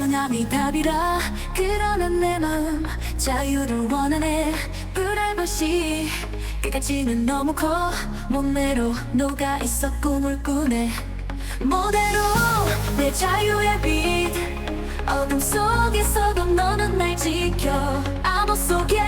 사람이 답이라 그러는 내 마음 자유를 원하네 프라이버시 끝까지는 너무 커 몸매로 녹아 있어 꿈을 꾸네 모대로 내 자유의 빛 어둠 속에서도 너는 날 지켜 암호 속에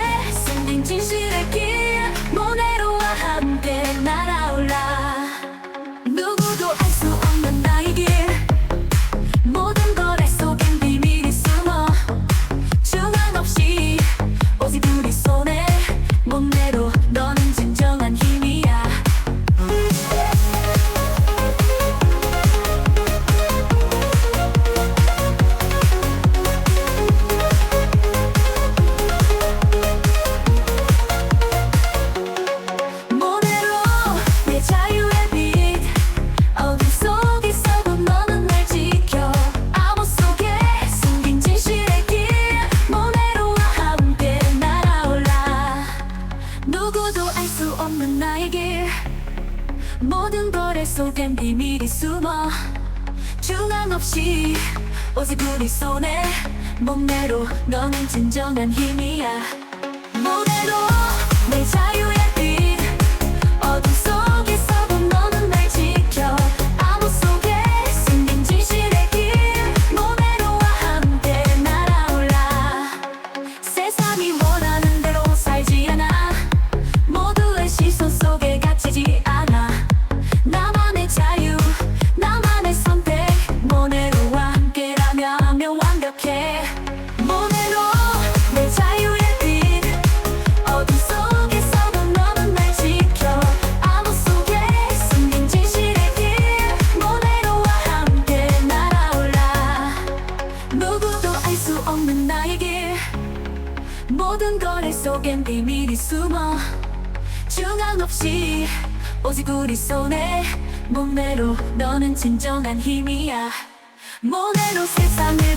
수 없는 나의 길 모든 거래 속엔 비밀이 숨어 중앙 없이 오직 우리 손에 몸매로 너는 진정한 힘이야 모네로 내 자유 알 수 없는 길 모든 거래 속엔 비밀이 숨어 중앙 없이 오직 우리 손에 몸매로 너는 진정한 힘이야. 모네로 세상을